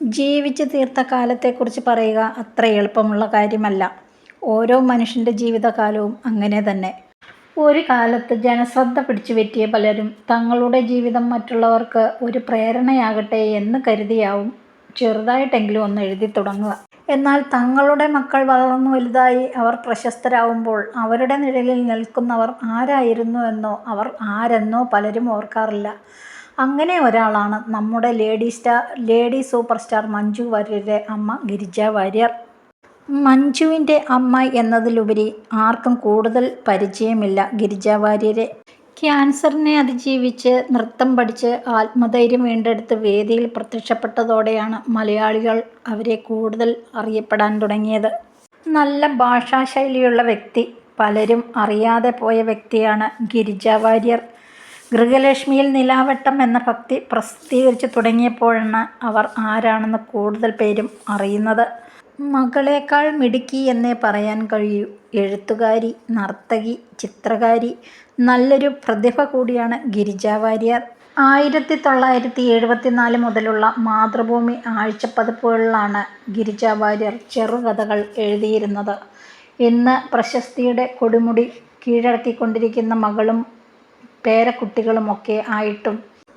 ജീവിച്ച് തീർത്ത കാലത്തെക്കുറിച്ച് പറയുക അത്ര എളുപ്പമുള്ള കാര്യമല്ല. ഓരോ മനുഷ്യന്റെ ജീവിതകാലവും അങ്ങനെ തന്നെ. ഒരു കാലത്ത് ജനശ്രദ്ധ പിടിച്ചുപറ്റിയ പലരും തങ്ങളുടെ ജീവിതം മറ്റുള്ളവർക്ക് ഒരു പ്രേരണയാകട്ടെ എന്ന് കരുതിയാവും ചെറുതായിട്ടെങ്കിലും ഒന്ന് എഴുതി തുടങ്ങുക എന്നാൽ തങ്ങളുടെ മക്കൾ വളർന്നു വലുതായി അവർ പ്രശസ്തരാകുമ്പോൾ അവരുടെ നിഴലിൽ നിൽക്കുന്നവർ ആരായിരുന്നുവെന്നോ അവർ ആരെന്നോ പലരും ഓർക്കാറില്ല. അങ്ങനെ ഒരാളാണ് നമ്മുടെ lady star lady super star Manju വാര്യരുടെ അമ്മ ഗിരിജ വാര്യർ. മഞ്ജുവിന്റെ അമ്മ എന്നതിലുപരി ആർക്കും കൂടുതൽ പരിചയമില്ല ഗിരിജ വാര്യരെ. ക്യാൻസറിനെ അതിജീവിച്ച് നൃത്തം പഠിച്ച് ആത്മധൈര്യം വീണ്ടെടുത്ത് വേദിയിൽ പ്രത്യക്ഷപ്പെട്ടതോടെയാണ് മലയാളികൾ അവരെ കൂടുതൽ അറിയപ്പെടാൻ തുടങ്ങിയത്. നല്ല ഭാഷാശൈലിയുള്ള വ്യക്തി. പലരും അറിയാതെ പോയ വ്യക്തിയാണ് ഗിരിജ വാര്യർ. ഗൃഹലക്ഷ്മിയിൽ നിലാവട്ടം എന്ന ഭക്തി പ്രസിദ്ധീകരിച്ചു തുടങ്ങിയപ്പോഴാണ് അവർ ആരാണെന്ന് കൂടുതൽ പേരും അറിയുന്നത്. മകളേക്കാൾ മിടുക്കി എന്നേ പറയാൻ കഴിയൂ. എഴുത്തുകാരി, നർത്തകി, ചിത്രകാരി, നല്ലൊരു പ്രതിഭ കൂടിയാണ് ഗിരിജ വാര്യർ. ആയിരത്തി തൊള്ളായിരത്തി എഴുപത്തിനാല് മുതലുള്ള മാതൃഭൂമി ആഴ്ചപ്പതിപ്പുകളിലാണ് ഗിരിജ വാര്യർ ചെറുകഥകൾ എഴുതിയിരുന്നത്. ഇന്ന് പ്രശസ്തിയുടെ കൊടുമുടി കീഴടക്കിക്കൊണ്ടിരിക്കുന്ന മകളും പേരക്കുട്ടികളുമൊക്കെ ആയിട്ടും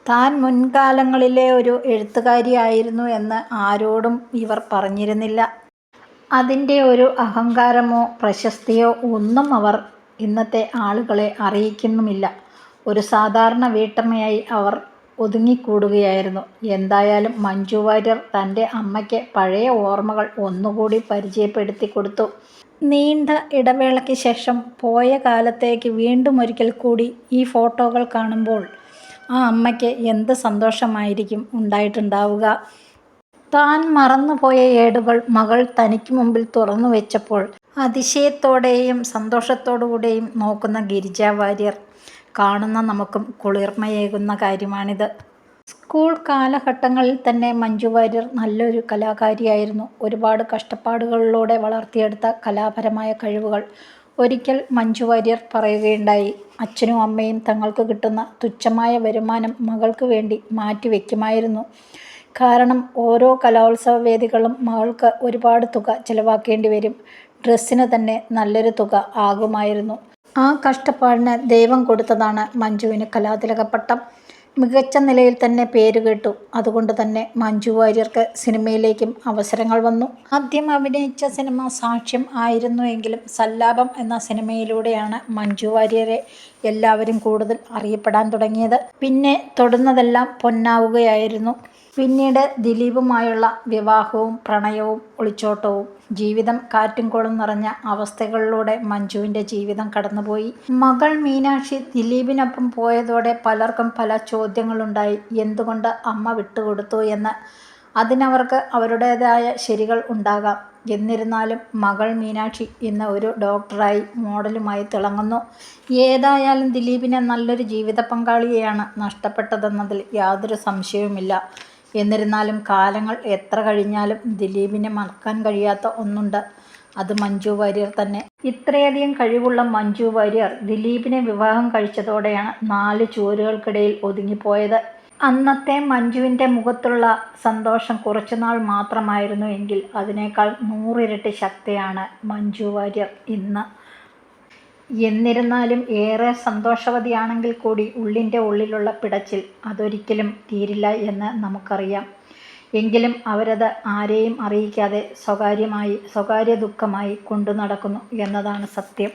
താൻ മുൻകാലങ്ങളിലെ ഒരു എഴുത്തുകാരിയായിരുന്നു എന്ന് ആരോടും ഇവർ പറഞ്ഞിരുന്നില്ല. അതിന്റെ ഒരു അഹങ്കാരമോ പ്രശസ്തിയോ ഒന്നും അവർ ഇന്നത്തെ ആളുകളെ അറിയിക്കുന്നുമില്ല. ഒരു സാധാരണ വീട്ടമ്മയായി അവർ ഒതുങ്ങിക്കൂടുകയായിരുന്നു. എന്തായാലും മഞ്ജു വാര്യർ തന്റെ അമ്മയ്ക്ക് പഴയ ഓർമ്മകൾ ഒന്നുകൂടി പരിചയപ്പെടുത്തി കൊടുത്തു നീണ്ട ഇടവേളയ്ക്ക് ശേഷം പോയ കാലത്തേക്ക് വീണ്ടുമൊരിക്കൽ കൂടി ഈ ഫോട്ടോകൾ കാണുമ്പോൾ ആ അമ്മയ്ക്ക് എന്ത് സന്തോഷമായിരിക്കും ഉണ്ടായിട്ടുണ്ടാവുക. താൻ മറന്നുപോയ ഏടുകൾ മകൾ തനിക്ക് മുമ്പിൽ തുറന്നുവെച്ചപ്പോൾ അതിശയത്തോടെയും സന്തോഷത്തോടുകൂടെയും നോക്കുന്ന ഗിരിജ വാര്യർ. കാണുന്ന നമുക്കും കുളിർമയേകുന്ന കാര്യമാണിത്. സ്കൂൾ കാലഘട്ടങ്ങളിൽ തന്നെ മഞ്ജു വാര്യർ നല്ലൊരു കലാകാരിയായിരുന്നു. ഒരുപാട് കഷ്ടപ്പാടുകളിലൂടെ വളർത്തിയെടുത്ത കലാപരമായ കഴിവുകൾ. ഒരിക്കൽ മഞ്ജു വാര്യർ പറയുകയുണ്ടായി. അച്ഛനും അമ്മയും തങ്ങൾക്ക് കിട്ടുന്ന തുച്ഛമായ വരുമാനം മകൾക്ക് വേണ്ടി മാറ്റിവെക്കുമായിരുന്നു. കാരണം ഓരോ കലോത്സവ വേദികളും മകൾക്ക് ഒരുപാട് തുക ചിലവാക്കേണ്ടി വരും. ഡ്രസ്സിന് തന്നെ നല്ലൊരു തുക ആകുമായിരുന്നു. ആ കഷ്ടപ്പാടിന് ദൈവം കൊടുത്തതാണ് മഞ്ജുവിന് കലാതിലക പട്ടം. മികച്ച നിലയിൽ തന്നെ പേര് കേട്ടു അതുകൊണ്ട് തന്നെ മഞ്ജു വാര്യർക്ക് സിനിമയിലേക്കും അവസരങ്ങൾ വന്നു. ആദ്യം അഭിനയിച്ച സിനിമ സാക്ഷ്യം ആയിരുന്നു എങ്കിലും സല്ലാപം എന്ന സിനിമയിലൂടെയാണ് മഞ്ജു വാര്യരെ എല്ലാവരും കൂടുതൽ അറിയപ്പെടാൻ തുടങ്ങിയത്. പിന്നെ തൊടുന്നതെല്ലാം പൊന്നാവുകയായിരുന്നു. പിന്നീട് ദിലീപുമായുള്ള വിവാഹവും പ്രണയവും ഒളിച്ചോട്ടവും. ജീവിതം കാറ്റും കോളും നിറഞ്ഞ അവസ്ഥകളിലൂടെ മഞ്ജുവിന്റെ ജീവിതം കടന്നുപോയി. മകൾ മീനാക്ഷി ദിലീപിനൊപ്പം പോയതോടെ പലർക്കും പല ചോദ്യങ്ങളുണ്ടായി. എന്തുകൊണ്ട് അമ്മ വിട്ടുകൊടുത്തു എന്ന്. അതിനവർക്ക് അവരുടേതായ ശരികൾ ഉണ്ടാകാം. എന്നിരുന്നാലും മകൾ മീനാക്ഷി ഇന്ന് ഒരു ഡോക്ടറായി മോഡലുമായി തിളങ്ങുന്നു. ഏതായാലും ദിലീപിനെ നല്ലൊരു ജീവിത പങ്കാളിയെയാണ് നഷ്ടപ്പെട്ടതെന്നതിൽ യാതൊരു സംശയവുമില്ല. എന്നിരുന്നാലും കാലങ്ങൾ എത്ര കഴിഞ്ഞാലും ദിലീപിനെ മറക്കാൻ കഴിയാത്ത ഒന്നുണ്ട്. അത് മഞ്ജു വാര്യർ തന്നെ. ഇത്രയധികം കഴിവുള്ള മഞ്ജു വാര്യർ ദിലീപിനെ വിവാഹം കഴിച്ചതോടെയാണ് നാല് ചുവരുകൾക്കിടയിൽ ഒതുങ്ങിപ്പോയത്. അന്നത്തെ മഞ്ജുവിന്റെ മുഖത്തുള്ള സന്തോഷം കുറച്ചുനാൾ മാത്രമായിരുന്നു എങ്കിൽ അതിനേക്കാൾ നൂറിരട്ടി ശക്തിയാണ് മഞ്ജു വാര്യർ ഇന്ന്. എന്നിരുന്നാലും ഏറെ സന്തോഷവതിയാണെങ്കിൽ കൂടി ഉള്ളിന്റെ ഉള്ളിലുള്ള പിടച്ചിൽ അതൊരിക്കലും തീരില്ല എന്ന് നമുക്കറിയാം. എങ്കിലും അവരത് ആരെയും അറിയിക്കാതെ സ്വകാര്യമായി സ്വകാര്യ ദുഃഖമായി കൊണ്ടു നടക്കുന്നു എന്നതാണ് സത്യം.